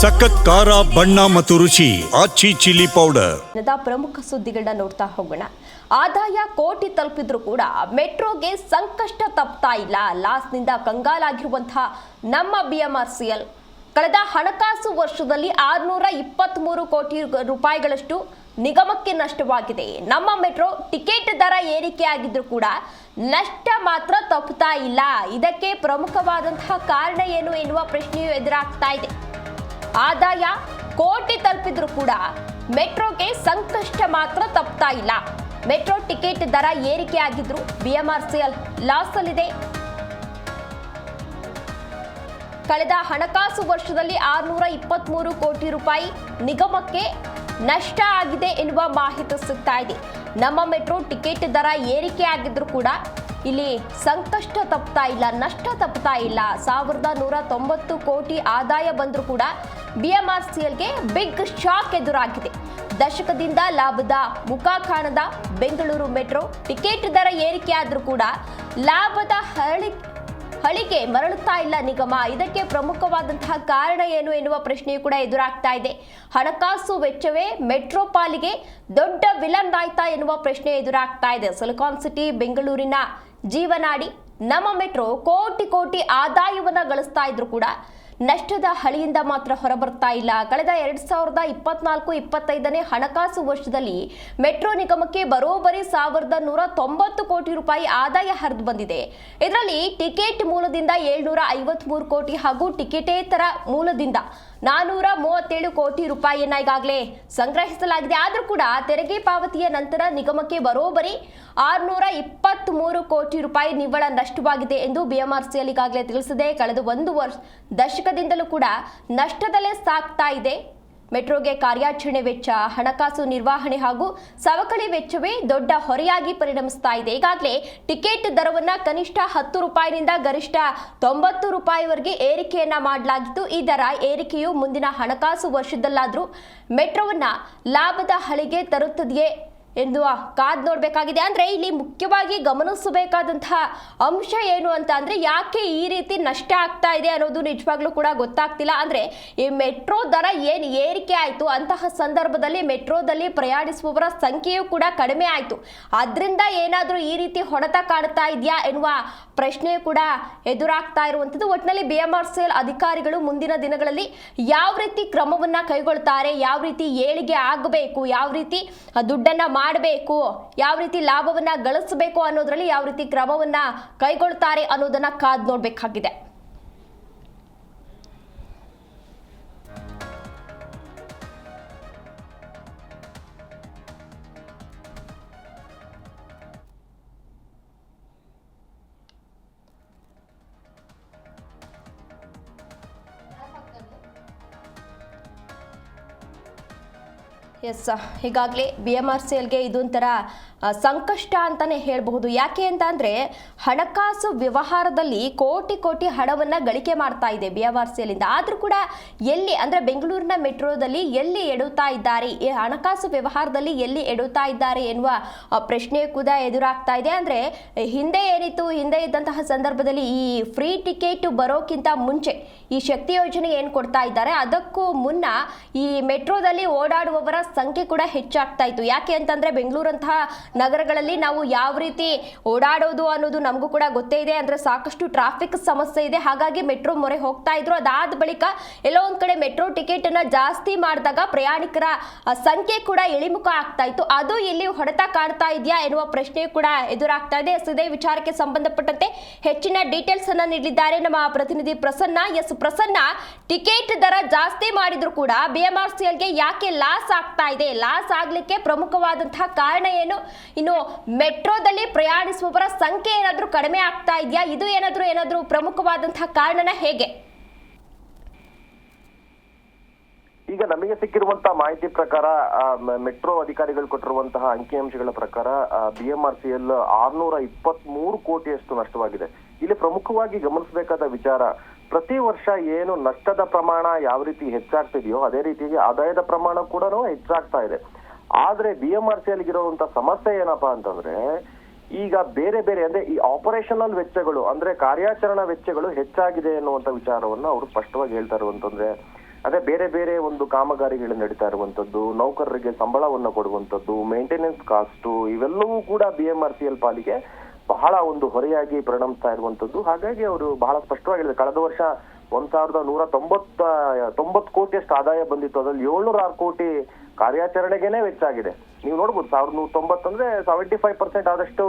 ಸಖತ್ ಖಾರ, ಬಣ್ಣ ಮತ್ತು ರುಚಿ ಆಚಿ ಚಿಲ್ಲಿ ಪೌಡರ್. ಪ್ರಮುಖ ಸುದ್ದಿಗಳನ್ನ ನೋಡ್ತಾ ಹೋಗೋಣ. ಆದಾಯ ಕೋಟಿ ತಲುಪಿದ್ರು ಕೂಡ ಮೆಟ್ರೋಗೆ ಸಂಕಷ್ಟ ತಪ್ತಾ ಇಲ್ಲ. ಲಾಸ್ನಿಂದ ಕಂಗಾಲಾಗಿರುವಂತಹ ನಮ್ಮ ಬಿಎಂಆರ್ಸಿಎಲ್ ಕಳೆದ ಹಣಕಾಸು ವರ್ಷದಲ್ಲಿ ಆರುನೂರ ಇಪ್ಪತ್ತ್ಮೂರು ಕೋಟಿ ರೂಪಾಯಿಗಳಷ್ಟು ನಿಗಮಕ್ಕೆ ನಷ್ಟವಾಗಿದೆ. ನಮ್ಮ ಮೆಟ್ರೋ ಟಿಕೆಟ್ ದರ ಏರಿಕೆ ಆಗಿದ್ರು ಕೂಡ ನಷ್ಟ ಮಾತ್ರ ತಪ್ಪುತ್ತಾ ಇಲ್ಲ. ಇದಕ್ಕೆ ಪ್ರಮುಖವಾದಂತಹ ಕಾರಣ ಏನು ಎನ್ನುವ ಪ್ರಶ್ನೆಯು ಎದುರಾಗ್ತಾ ಇದೆ. ಆದಾಯ ಕೋಟಿ ತಲುಪಿದ್ರು ಕೂಡ ಮೆಟ್ರೋಗೆ ಸಂಕಷ್ಟ ಮಾತ್ರ ತಪ್ತಾ ಇಲ್ಲ. ಮೆಟ್ರೋ ಟಿಕೆಟ್ ದರ ಏರಿಕೆ ಆಗಿದ್ರು ಬಿಎಂಆರ್ಸಿಎಲ್ ಲಾಸ್ ಅಲ್ಲಿದೆ. ಕಳೆದ ಹಣಕಾಸು ವರ್ಷದಲ್ಲಿ ಆರುನೂರ ಇಪ್ಪತ್ತ್ಮೂರು ಕೋಟಿ ರೂಪಾಯಿ ನಿಗಮಕ್ಕೆ ನಷ್ಟ ಆಗಿದೆ ಎನ್ನುವ ಮಾಹಿತಿ ಸಿಗ್ತಾ ಇದೆ. ನಮ್ಮ ಮೆಟ್ರೋ ಟಿಕೆಟ್ ದರ ಏರಿಕೆ ಆಗಿದ್ರು ಕೂಡ ಇಲ್ಲಿ ಸಂಕಷ್ಟ ತಪ್ತಾ ಇಲ್ಲ, ನಷ್ಟ ತಪ್ತಾ ಇಲ್ಲ. ಸಾವಿರದ ನೂರ ತೊಂಬತ್ತು ಕೋಟಿ ಆದಾಯ ಬಂದರೂ ಕೂಡ ಬಿಎಂಆರ್ಸಿಎಲ್ಗೆ ಬಿಗ್ ಶಾಕ್ ಎದುರಾಗಿದೆ. ದಶಕದಿಂದ ಲಾಭದ ಮುಖ ಕಾಣದ ಬೆಂಗಳೂರು ಮೆಟ್ರೋ ಟಿಕೆಟ್ ದರ ಏರಿಕೆ ಆದರೂ ಕೂಡ ಲಾಭದ ಹಳಿ, ಹಳಿಗೆ ಮರಳುತ್ತಾ ಇಲ್ಲ ನಿಗಮ. ಇದಕ್ಕೆ ಪ್ರಮುಖವಾದಂತಹ ಕಾರಣ ಏನು ಎನ್ನುವ ಪ್ರಶ್ನೆಯೂ ಕೂಡ ಎದುರಾಗ್ತಾ ಇದೆ. ಹಣಕಾಸು ವೆಚ್ಚವೇ ಮೆಟ್ರೋ ಪಾಲಿಗೆ ದೊಡ್ಡ ವಿಲನ್ ಆಯ್ತಾ ಎನ್ನುವ ಪ್ರಶ್ನೆ ಎದುರಾಗ್ತಾ ಇದೆ. ಸಿಲಿಕಾನ್ ಸಿಟಿ, ಬೆಂಗಳೂರಿನ ಜೀವನಾಡಿ ನಮ್ಮ ಮೆಟ್ರೋ ಕೋಟಿ ಕೋಟಿ ಆದಾಯವನ್ನ ಗಳಿಸ್ತಾ ಇದ್ರು ಕೂಡ ನಷ್ಟದ ಹಳಿಯಿಂದ ಮಾತ್ರ ಹೊರಬರ್ತಾ ಇಲ್ಲ. ಕಳೆದ ಎರಡ್ ಸಾವಿರದ ಇಪ್ಪತ್ನಾಲ್ಕು ಇಪ್ಪತ್ತೈದನೇ ಹಣಕಾಸು ವರ್ಷದಲ್ಲಿ ಮೆಟ್ರೋ ನಿಗಮಕ್ಕೆ ಬರೋಬ್ಬರಿ ಸಾವಿರದ ನೂರ ತೊಂಬತ್ತು ಕೋಟಿ ರೂಪಾಯಿ ಆದಾಯ ಹರಿದು ಬಂದಿದೆ. ಇದರಲ್ಲಿ ಟಿಕೆಟ್ ಮೂಲದಿಂದ ಏಳ್ನೂರ ಐವತ್ಮೂರು ಕೋಟಿ ಹಾಗೂ ಟಿಕೆಟೇತರ ಮೂಲದಿಂದ ನಾನೂರ ಮೂವತ್ತೇಳು ಕೋಟಿ ರೂಪಾಯಿಯನ್ನ ಈಗಾಗಲೇ ಸಂಗ್ರಹಿಸಲಾಗಿದೆ. ಆದರೂ ಕೂಡ ತೆರಿಗೆ ಪಾವತಿಯ ನಂತರ ನಿಗಮಕ್ಕೆ ಬರೋಬ್ಬರಿ ಆರುನೂರ ಇಪ್ಪತ್ತ್ ಮೂರು ಕೋಟಿ ರೂಪಾಯಿ ನಿವ್ವಳ ನಷ್ಟವಾಗಿದೆ ಎಂದು ಬಿಎಂಆರ್ಸಿಯಲ್ಲಿ ಈಗಾಗಲೇ ತಿಳಿಸಿದೆ. ಕಳೆದ ಒಂದು ವರ್ಷ ದಶಕದಿಂದಲೂ ಕೂಡ ನಷ್ಟದಲ್ಲೇ ಸಾಕ್ತಾ ಇದೆ. ಮೆಟ್ರೋಗೆ ಕಾರ್ಯಾಚರಣೆ ವೆಚ್ಚ, ಹಣಕಾಸು ನಿರ್ವಹಣೆ ಹಾಗೂ ಸವಕಳಿ ವೆಚ್ಚವೇ ದೊಡ್ಡ ಹೊರೆಯಾಗಿ ಪರಿಣಮಿಸ್ತಾ ಇದೆ. ಈಗಾಗಲೇ ಟಿಕೆಟ್ ದರವನ್ನು ಕನಿಷ್ಠ ಹತ್ತು ರೂಪಾಯಿನಿಂದ ಗರಿಷ್ಠ ತೊಂಬತ್ತು ರೂಪಾಯಿವರೆಗೆ ಏರಿಕೆಯನ್ನ ಮಾಡಲಾಗಿತ್ತು. ಈ ದರ ಏರಿಕೆಯು ಮುಂದಿನ ಹಣಕಾಸು ವರ್ಷದಲ್ಲಾದರೂ ಮೆಟ್ರೋವನ್ನು ಲಾಭದ ಹಳಿಗೆ ತರುತ್ತದೆಯೇ? ಎಂದು ಕಾದ್ ನೋಡಬೇಕಾಗಿದೆ. ಅಂದ್ರೆ ಇಲ್ಲಿ ಮುಖ್ಯವಾಗಿ ಗಮನಿಸಬೇಕಾದಂತಹ ಅಂಶ ಏನು ಅಂತ ಅಂದರೆ ಯಾಕೆ ಈ ರೀತಿ ನಷ್ಟ ಆಗ್ತಾ ಇದೆ ಅನ್ನೋದು ನಿಜವಾಗ್ಲೂ ಕೂಡ ಗೊತ್ತಾಗ್ತಿಲ್ಲ. ಅಂದ್ರೆ ಈ ಮೆಟ್ರೋ ದರ ಏನು ಏರಿಕೆ ಆಯಿತು ಅಂತಹ ಸಂದರ್ಭದಲ್ಲಿ ಮೆಟ್ರೋದಲ್ಲಿ ಪ್ರಯಾಣಿಸುವವರ ಸಂಖ್ಯೆಯೂ ಕೂಡ ಕಡಿಮೆ ಆಯಿತು. ಅದರಿಂದ ಏನಾದರೂ ಈ ರೀತಿ ಹೊಡೆತ ಕಾಡ್ತಾ ಇದೆಯಾ ಎನ್ನುವ ಪ್ರಶ್ನೆಯೂ ಕೂಡ ಎದುರಾಗ್ತಾ ಇರುವಂಥದ್ದು. ಒಟ್ಟಿನಲ್ಲಿ B M R C L ಅಧಿಕಾರಿಗಳು ಮುಂದಿನ ದಿನಗಳಲ್ಲಿ ಯಾವ ರೀತಿ ಕ್ರಮವನ್ನ ಕೈಗೊಳ್ತಾರೆ, ಯಾವ ರೀತಿ ಏಳಿಗೆ ಆಗಬೇಕು, ಯಾವ ರೀತಿ ದುಡ್ಡನ್ನು ದುಡ್ಡನ್ನ ಮಾಡಬೇಕು? ಯಾವ ರೀತಿ ಲಾಭವನ್ನ ಗಳಿಸಬೇಕು ಅನ್ನೋದ್ರಲ್ಲಿ ಯಾವ ರೀತಿ ಕ್ರಮವನ್ನ ಕೈಗೊಳ್ತಾರೆ ಅನ್ನೋದನ್ನ ಕಾದ್ ನೋಡ್ಬೇಕಾಗಿದೆ. ಎಸ್ ಈಗಾಗಲೇ ಬಿ ಎಂ ಆರ್ ಸಿ ಎಲ್ಗೆ ಇದೊಂಥರ ಸಂಕಷ್ಟ ಅಂತಲೇ ಹೇಳಬಹುದು. ಯಾಕೆ ಅಂತ ಅಂದ್ರೆ ಹಣಕಾಸು ವ್ಯವಹಾರದಲ್ಲಿ ಕೋಟಿ ಕೋಟಿ ಹಣವನ್ನ ಗಳಿಕೆ ಮಾಡ್ತಾ ಇದೆ ಬಿ ಆರ್ ಸಿ ಆದ್ರೂ ಕೂಡ ಎಲ್ಲಿ ಅಂದ್ರೆ ಬೆಂಗಳೂರಿನ ಮೆಟ್ರೋದಲ್ಲಿ ಎಲ್ಲಿ ಎಡುತ್ತಾ ಇದ್ದಾರೆ? ಈ ಹಣಕಾಸು ವ್ಯವಹಾರದಲ್ಲಿ ಎಲ್ಲಿ ಎಡುತ್ತಾ ಇದ್ದಾರೆ ಎನ್ನುವ ಪ್ರಶ್ನೆ ಕೂಡ ಎದುರಾಗ್ತಾ ಇದೆ. ಅಂದ್ರೆ ಹಿಂದೆ ಏನಿತ್ತು, ಹಿಂದೆ ಇದ್ದಂತಹ ಸಂದರ್ಭದಲ್ಲಿ ಈ ಫ್ರೀ ಟಿಕೆಟ್ ಬರೋಕ್ಕಿಂತ ಮುಂಚೆ ಈ ಶಕ್ತಿ ಯೋಜನೆ ಏನು ಕೊಡ್ತಾ ಇದ್ದಾರೆ? ಅದಕ್ಕೂ ಮುನ್ನ ಈ ಮೆಟ್ರೋದಲ್ಲಿ ಓಡಾಡುವವರ ಸಂಖ್ಯೆ ಕೂಡ ಹೆಚ್ಚಾಗ್ತಾ ಇತ್ತು. ಯಾಕೆ ಅಂತಂದ್ರೆ, ಬೆಂಗಳೂರಂತಹ ನಗರಗಳಲ್ಲಿ ನಾವು ಯಾವ ರೀತಿ ಓಡಾಡೋದು ಅನ್ನೋದು ನಮಗೂ ಕೂಡ ಗೊತ್ತೇ ಇದೆ. ಅಂದ್ರೆ ಸಾಕಷ್ಟು ಟ್ರಾಫಿಕ್ ಸಮಸ್ಯೆ ಇದೆ. ಹಾಗಾಗಿ ಮೆಟ್ರೋ ಮೊರೆ ಹೋಗ್ತಾ ಇದ್ರು. ಅದಾದ ಬಳಿಕ ಎಲ್ಲೋ ಒಂದು ಕಡೆ ಮೆಟ್ರೋ ಟಿಕೆಟ್ ಅನ್ನ ಜಾಸ್ತಿ ಮಾಡಿದಾಗ ಪ್ರಯಾಣಿಕರ ಸಂಖ್ಯೆ ಕೂಡ ಇಳಿಮುಖ ಆಗ್ತಾ ಇತ್ತು. ಅದು ಇಲ್ಲಿ ಹೊಡೆತ ಕಾಣ್ತಾ ಇದೆಯಾ ಎನ್ನುವ ಪ್ರಶ್ನೆ ಕೂಡ ಎದುರಾಗ್ತಾ ಇದೆ. ಎಸ್ ಇದೇ ವಿಚಾರಕ್ಕೆ ಸಂಬಂಧಪಟ್ಟಂತೆ ಹೆಚ್ಚಿನ ಡೀಟೇಲ್ಸ್ ಅನ್ನ ನೀಡಿದ್ದಾರೆ ನಮ್ಮ ಪ್ರತಿನಿಧಿ ಪ್ರಸನ್ನ. ಎಸ್, ಪ್ರಸನ್ನ ಟಿಕೆಟ್ ದರ ಜಾಸ್ತಿ ಮಾಡಿದ್ರು ಕೂಡ ಬಿಎಂಆರ್ಸಿಎಲ್ಗೆ ಯಾಕೆ ಲಾಸ್ ಆಗ್ತಾ ಇದೆ? ಲಾಸ್ ಆಗ್ಲಿಕ್ಕೆ ಪ್ರಮುಖವಾದಂತಹ ಕಾರಣ ಏನು? ಇನ್ನು ಮೆಟ್ರೋದಲ್ಲಿ ಪ್ರಯಾಣಿಸುವವರ ಸಂಖ್ಯೆ ಏನಾದ್ರೂ ಕಡಿಮೆ ಆಗ್ತಾ ಇದೆಯಾ? ಇದು ಏನಾದರೂ ಏನಾದರೂ ಪ್ರಮುಖವಾದಂತಹ ಕಾರಣನ ಹೇಗೆ? ಈಗ ನಮಗೆ ಸಿಕ್ಕಿರುವಂತಹ ಮಾಹಿತಿ ಪ್ರಕಾರ ಮೆಟ್ರೋ ಅಧಿಕಾರಿಗಳು ಕೊಟ್ಟಿರುವಂತಹ ಅಂಕಿಅಂಶಗಳ ಪ್ರಕಾರ B M R C L ಆರ್ನೂರ ಇಪ್ಪತ್ತ್ ಮೂರು ಕೋಟಿಯಷ್ಟು ನಷ್ಟವಾಗಿದೆ. ಇಲ್ಲಿ ಪ್ರಮುಖವಾಗಿ ಗಮನಿಸಬೇಕಾದ ವಿಚಾರ, ಪ್ರತಿ ವರ್ಷ ಏನು ನಷ್ಟದ ಪ್ರಮಾಣ ಯಾವ ರೀತಿ ಹೆಚ್ಚಾಗ್ತಿದೆಯೋ, ಅದೇ ರೀತಿಯಾಗಿ ಆದಾಯದ ಪ್ರಮಾಣ ಕೂಡ ಹೆಚ್ಚಾಗ್ತಾ ಇದೆ. ಆದ್ರೆ ಆರ್ ಸಿ ಎಲ್ ಇರುವಂತ ಸಮಸ್ಯೆ ಏನಪ್ಪಾ ಅಂತಂದ್ರೆ ಈಗ ಬೇರೆ ಬೇರೆ ಅಂದ್ರೆ ಈ ಆಪರೇಷನಲ್ ವೆಚ್ಚಗಳು, ಅಂದ್ರೆ ಕಾರ್ಯಾಚರಣಾ ವೆಚ್ಚಗಳು ಹೆಚ್ಚಾಗಿದೆ ಎನ್ನುವಂತ ವಿಚಾರವನ್ನ ಅವರು ಸ್ಪಷ್ಟವಾಗಿ ಹೇಳ್ತಾ ಇರುವಂತಂದ್ರೆ, ಅದೇ ಬೇರೆ ಬೇರೆ ಒಂದು ಕಾಮಗಾರಿಗಳು ನಡೀತಾ ಇರುವಂತದ್ದು, ನೌಕರರಿಗೆ ಸಂಬಳವನ್ನು ಕೊಡುವಂತದ್ದು ಮೇಂಟೆನೆನ್ಸ್ ಕಾಸ್ಟ್ ಇವೆಲ್ಲವೂ ಕೂಡ B M R C L ಪಾಲಿಗೆ ಬಹಳ ಒಂದು ಹೊರೆಯಾಗಿ ಪರಿಣಮಿಸ್ತಾ ಇರುವಂತದ್ದು. ಹಾಗಾಗಿ ಅವರು ಬಹಳ ಸ್ಪಷ್ಟವಾಗಿ ಕಳೆದ ವರ್ಷ ಒಂದ್ ಸಾವಿರದ ನೂರ ತೊಂಬತ್ತ, ತೊಂಬತ್ತು ಕೋಟಿಯಷ್ಟು ಆದಾಯ ಬಂದಿತ್ತು. ಅದ್ರಲ್ಲಿ ಏಳ್ನೂರ ಆರು ಕೋಟಿ ಕಾರ್ಯಾಚರಣೆಗೆನೆ ವೆಚ್ಚ ಆಗಿದೆ ನೀವು ನೋಡ್ಬೋದು ಸಾವಿರದ ನೂರ ತೊಂಬತ್ತಂದ್ರೆ ಸೆವೆಂಟಿ ಫೈವ್ ಪರ್ಸೆಂಟ್ ಆದಷ್ಟು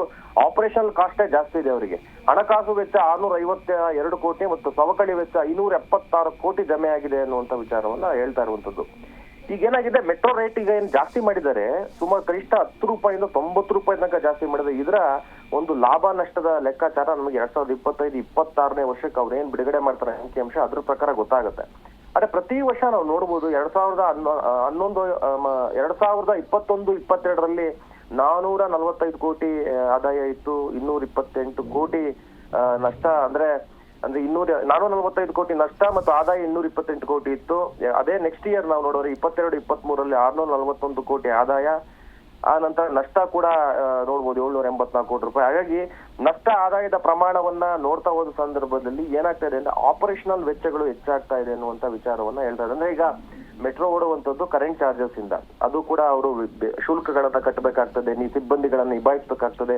ಆಪರೇಷನಲ್ ಕಾಸ್ಟೇ ಜಾಸ್ತಿ ಇದೆ ಅವರಿಗೆ. ಹಣಕಾಸು ವೆಚ್ಚ ಆರ್ನೂರ ಐವತ್ತ ಎರಡು ಕೋಟಿ ಮತ್ತು ಸವಕಳಿ ವೆಚ್ಚ ಐನೂರ ಎಪ್ಪತ್ತಾರು ಕೋಟಿ ಜಮೆ ಆಗಿದೆ ಅನ್ನುವಂತ ವಿಚಾರವನ್ನ ಹೇಳ್ತಾ ಇರುವಂತದ್ದು ಈಗ ಏನಾಗಿದೆ ಮೆಟ್ರೋ ರೇಟ್ ಈಗ ಏನ್ ಜಾಸ್ತಿ ಮಾಡಿದ್ದಾರೆ ಸುಮಾರು ಕನಿಷ್ಠ ಹತ್ತು ರೂಪಾಯಿಂದ ತೊಂಬತ್ತು ರೂಪಾಯಿ ತನಕ ಜಾಸ್ತಿ ಮಾಡಿದೆ ಇದರ ಒಂದು ಲಾಭ ನಷ್ಟದ ಲೆಕ್ಕಾಚಾರ ನಮಗೆ ಎರಡ್ ಸಾವಿರದ ಇಪ್ಪತ್ತೈದು, ಇಪ್ಪತ್ತಾರನೇ ವರ್ಷಕ್ಕೆ ಅವ್ರು ಏನ್ ಬಿಡುಗಡೆ ಮಾಡ್ತಾರೆ ಅಂಕಿಅಂಶ ಅದ್ರ ಪ್ರಕಾರ ಗೊತ್ತಾಗುತ್ತೆ. ಆದ್ರೆ ಪ್ರತಿ ವರ್ಷ ನಾವು ನೋಡ್ಬೋದು ಎರಡ್ ಸಾವಿರದ ಹನ್ನೊಂದು ಎರಡ್ ಸಾವಿರದ ಇಪ್ಪತ್ತೊಂದು, ಇಪ್ಪತ್ತೆರಡರಲ್ಲಿ ನಾನೂರ ನಲವತ್ತೈದು ಕೋಟಿ ಆದಾಯ ಇತ್ತು. ಇನ್ನೂರ ಇಪ್ಪತ್ತೆಂಟು ಕೋಟಿ ನಷ್ಟ, ಅಂದ್ರೆ ಅಂದ್ರೆ ಇನ್ನೂರ, ನಾನೂರ ನಲವತ್ತೈದು ಕೋಟಿ ನಷ್ಟ ಮತ್ತು ಆದಾಯ ಇನ್ನೂರ ಇಪ್ಪತ್ತೆಂಟು ಕೋಟಿ ಇತ್ತು. ಅದೇ ನೆಕ್ಸ್ಟ್ ಇಯರ್ ನಾವು ನೋಡೋರೆ ಇಪ್ಪತ್ತೆರಡು ಇಪ್ಪತ್ತ್ ಮೂರಲ್ಲಿ ಆರ್ನೂರ ನಲವತ್ತೊಂದು ಕೋಟಿ ಆದಾಯ. ಆ ನಂತರ ನಷ್ಟ ಕೂಡ ನೋಡ್ಬೋದು ಏಳ್ನೂರ ಎಂಬತ್ನಾಲ್ಕು ಕೋಟಿ ರೂಪಾಯಿ. ಹಾಗಾಗಿ ನಷ್ಟ ಆದಾಯದ ಪ್ರಮಾಣವನ್ನ ನೋಡ್ತಾ ಹೋದ ಸಂದರ್ಭದಲ್ಲಿ ಏನಾಗ್ತಾ ಇದೆ ಅಂದ್ರೆ ಆಪರೇಷನಲ್ ವೆಚ್ಚಗಳು ಹೆಚ್ಚಾಗ್ತಾ ಇದೆ ಅನ್ನುವಂತ ವಿಚಾರವನ್ನ ಹೇಳ್ತಾ ಅಂದ್ರೆ ಈಗ ಮೆಟ್ರೋ ಓಡುವಂತದ್ದು ಕರೆಂಟ್ ಚಾರ್ಜಸ್ ಇಂದ. ಅದು ಕೂಡ ಅವರು ಶುಲ್ಕಗಳನ್ನ ಕಟ್ಟಬೇಕಾಗ್ತದೆ ನೀ ಸಿಬ್ಬಂದಿಗಳನ್ನ ನಿಭಾಯಿಸಬೇಕಾಗ್ತದೆ.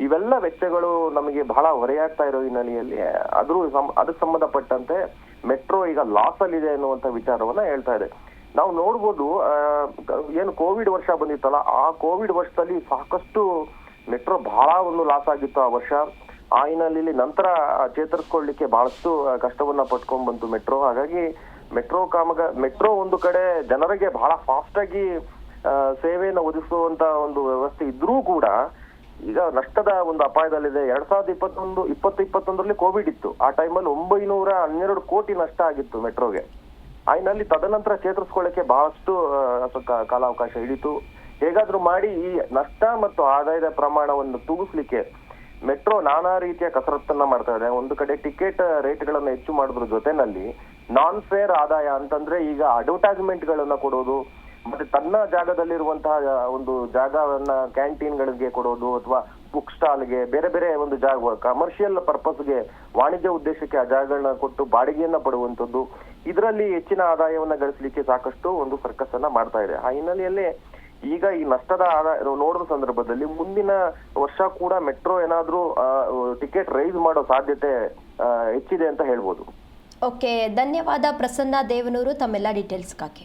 ಇವೆಲ್ಲ ವೆಚ್ಚಗಳು ನಮಗೆ ಬಹಳ ಹೊರೆಯಾಗ್ತಾ ಇರೋ ಹಿನ್ನೆಲೆಯಲ್ಲಿ ಅದ್ರ ಅದಕ್ಕೆ ಸಂಬಂಧಪಟ್ಟಂತೆ ಮೆಟ್ರೋ ಈಗ ಲಾಸ್ ಅಲ್ಲಿ ಇದೆ ಅನ್ನುವಂತ ವಿಚಾರವನ್ನ ಹೇಳ್ತಾ ಇದೆ. ನಾವು ನೋಡ್ಬೋದು ಏನು ಕೋವಿಡ್ ವರ್ಷ ಬಂದಿತ್ತಲ್ಲ, ಆ ಕೋವಿಡ್ ವರ್ಷದಲ್ಲಿ ಸಾಕಷ್ಟು ಮೆಟ್ರೋ ಬಹಳ ಒಂದು ಲಾಸ್ ಆಗಿತ್ತು ಆ ವರ್ಷ. ಆ ಹಿನ್ನೆಲೆಯಲ್ಲಿ ನಂತರ ಚೇತರಿಸ್ಕೊಳ್ಳಿಕ್ಕೆ ಬಹಳಷ್ಟು ಕಷ್ಟವನ್ನ ಪಟ್ಕೊಂಡ್ ಬಂತು ಮೆಟ್ರೋ ಹಾಗಾಗಿ ಮೆಟ್ರೋ ಕಾಮಗ ಮೆಟ್ರೋ ಒಂದು ಕಡೆ ಜನರಿಗೆ ಬಹಳ ಫಾಸ್ಟ್ ಆಗಿ ಸೇವೆಯನ್ನು ಒದಗಿಸುವಂತ ಒಂದು ವ್ಯವಸ್ಥೆ ಇದ್ರೂ ಕೂಡ ಈಗ ನಷ್ಟದ ಒಂದು ಅಪಾಯದಲ್ಲಿದೆ. ಎರಡ್ ಸಾವಿರದ ಇಪ್ಪತ್ತೊಂದು, ಇಪ್ಪತ್ತು ಇಪ್ಪತ್ತೊಂದರಲ್ಲಿ ಕೋವಿಡ್ ಇತ್ತು. ಆ ಟೈಮಲ್ಲಿ ಒಂಬೈನೂರ ಹನ್ನೆರಡು ಕೋಟಿ ನಷ್ಟ ಆಗಿತ್ತು ಮೆಟ್ರೋಗೆ ಆಯ್ನಲ್ಲಿ ತದನಂತರ ಚೇತರಿಸ್ಕೊಳ್ಳಕ್ಕೆ ಬಹಳಷ್ಟು ಕಾಲಾವಕಾಶ ಹಿಡಿತು. ಹೇಗಾದ್ರೂ ಮಾಡಿ ಈ ನಷ್ಟ ಮತ್ತು ಆದಾಯದ ಪ್ರಮಾಣವನ್ನು ತೂಗಿಸ್ಲಿಕ್ಕೆ ಮೆಟ್ರೋ ನಾನಾ ರೀತಿಯ ಕಸರತ್ತನ್ನ ಮಾಡ್ತಾ ಇದೆ. ಒಂದು ಕಡೆ ಟಿಕೆಟ್ ರೇಟ್ಗಳನ್ನು ಹೆಚ್ಚು ಮಾಡೋದ್ರ ಜೊತೆನಲ್ಲಿ ನಾನ್ ಫೇರ್ ಆದಾಯ ಅಂತಂದ್ರೆ ಈಗ ಅಡ್ವರ್ಟೈಸ್ಮೆಂಟ್ ಗಳನ್ನ ಕೊಡೋದು, ಮತ್ತೆ ತನ್ನ ಜಾಗದಲ್ಲಿರುವಂತಹ ಒಂದು ಜಾಗವನ್ನ ಕ್ಯಾಂಟೀನ್ಗಳಿಗೆ ಕೊಡೋದು ಅಥವಾ ಬುಕ್ ಸ್ಟಾಲ್ಗೆ, ಬೇರೆ ಬೇರೆ ಒಂದು ಜಾಗ ಕಮರ್ಷಿಯಲ್ ಪರ್ಪಸ್ಗೆ ವಾಣಿಜ್ಯ ಉದ್ದೇಶಕ್ಕೆ ಆ ಜಾಗಗಳನ್ನ ಕೊಟ್ಟು ಬಾಡಿಗೆಯನ್ನ ಪಡುವಂತದ್ದು ಇದರಲ್ಲಿ ಹೆಚ್ಚಿನ ಆದಾಯವನ್ನ ಗಳಿಸಲಿಕ್ಕೆ ಸಾಕಷ್ಟು ಒಂದು ಸರ್ಕಸ್ ಅನ್ನ ಮಾಡ್ತಾ ಇದೆ. ಆ ಹಿನ್ನೆಲೆಯಲ್ಲಿ ಈಗ ಈ ನಷ್ಟದ ಆದಾಯ ನೋಡಿದ ಸಂದರ್ಭದಲ್ಲಿ ಮುಂದಿನ ವರ್ಷ ಕೂಡ ಮೆಟ್ರೋ ಏನಾದ್ರೂ ಟಿಕೆಟ್ ರೈಸ್ ಮಾಡೋ ಸಾಧ್ಯತೆ ಹೆಚ್ಚಿದೆ ಅಂತ ಹೇಳ್ಬೋದು. ಓಕೆ, ಧನ್ಯವಾದ ಪ್ರಸನ್ನ ದೇವನೂರು, ತಮ್ಮೆಲ್ಲ ಡೀಟೇಲ್ಸ್ಗಾಗಿ